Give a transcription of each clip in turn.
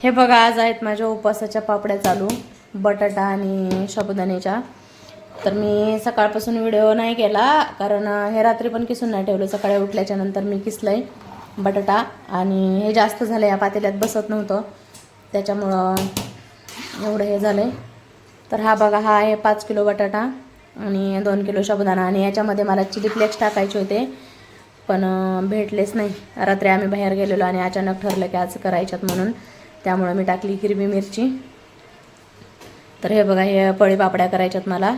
हे बघा आज आहेत माझ्या उपवासाच्या पापड्या चालू बटाटा आणि साबुदाण्याच्या. तर मी सकाळपासून व्हिडिओ नाही केला कारण हे रात्री पण किसून नाही ठेवलं. सकाळी उठल्याच्या नंतर मी किसलंय बटाटा आणि हे जास्त झालं या पातेल्यात बसत नव्हतं. त्याच्यामुळं एवढं हे झालंय. तर हा बघा हा आहे पाच किलो बटाटा आणि दोन किलो साबुदाणा. आणि याच्यामध्ये मला चिली फ्लेक्स टाकायचे होते पण भेटलेच नाही. रात्री आम्ही बाहेर गेलेलो आणि अचानक ठरलं की आज करायच्यात म्हणून. त्यामुळं मी टाकली हिरवी मिरची. तर हे बघा हे पळी पापड्या करायच्यात मला.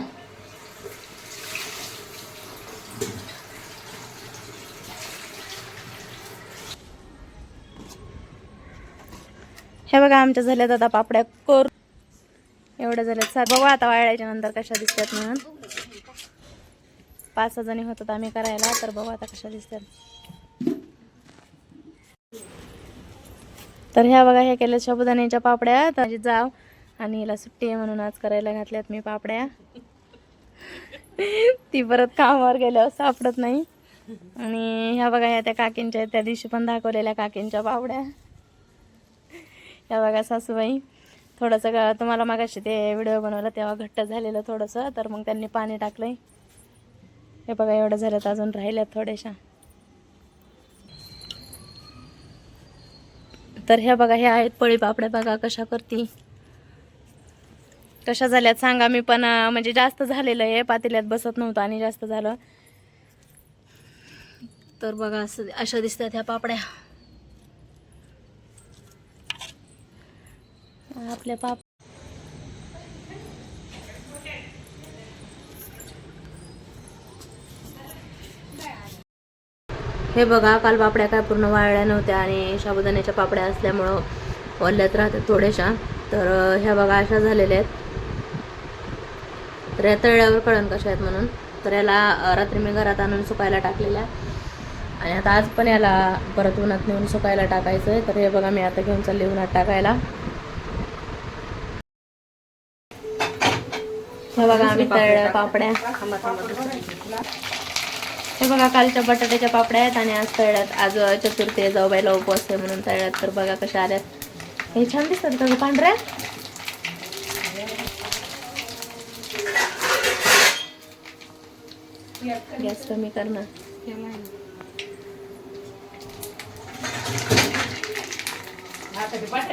हे बघा आमच्या झाल्यात आता पापड्या कोर. एवढ्या झाल्यात सर बघू आता वाळायच्या नंतर कशा दिसतात म्हणून. पाच सहा जणी होतात आम्ही करायला तर बघू आता कशा दिसतात. तर ह्या बघा हे केल्या शाबुदाण्याच्या पापड्या. तर माझी जाव आणि हिला सुट्टी आहे म्हणून आज करायला घातल्यात मी पापड्या. ती परत कामावर गेल्यावर सापडत नाही. आणि ह्या बघा ह्या त्या काकींच्या त्या दिवशी पण दाखवलेल्या काकींच्या पापड्या. ह्या बघा सासूबाई. थोडंसं का तुम्हाला मागाशी ते व्हिडिओ बनवला तेव्हा घट्ट झालेलं थोडंसं. तर मग त्यांनी पाणी टाकलंय. हे बघा एवढं झालं तर अजून राहिल्यात थोड्याशा. तर ह्या बघा ह्या आहेत पळी पापड्या. बघा कशा करती. कशा झाल्यात सांगा. मी पण म्हणजे जास्त झालेलं आहे. पातेल्यात बसत नव्हतं आणि जास्त झालं. तर बघा असं अशा दिसतात ह्या पापड्या. आपल्या पाप हे बघा काल पापड्या काय पूर्ण वाळल्या नव्हत्या आणि साबुदाण्याच्या पापड्या असल्यामुळं वल्ल्यात राहतात थोड्याशा. तर ह्या बघा अशा झालेल्या आहेत. तर या तळल्यावर कळण कशा आहेत म्हणून. तर याला रात्री मी घरात आणून सुकायला टाकलेल्या. आणि आता आज पण याला परत उन्हात नेऊन सुकायला टाकायचं आहे तर हे बघा मी आता घेऊन चालले उन्हात टाकायला. हे बघा आम्ही तळल्या पापड्या. हे बघा कालच्या बटाट्याच्या पापड्या आहेत आणि आज तळल्यात. आज चतुर्थी आहे, जाऊबाईला उपवास आहे म्हणून तळल्यात. तर बघा कशा आल्यात. हे छान दिसतात का पांढऱ्या गॅस कमी कर ना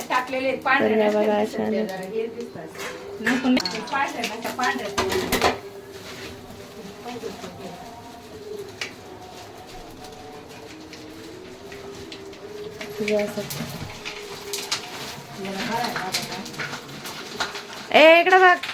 टाकलेले बघा अशा आल्यात. हे असं. ए इकडं बघ.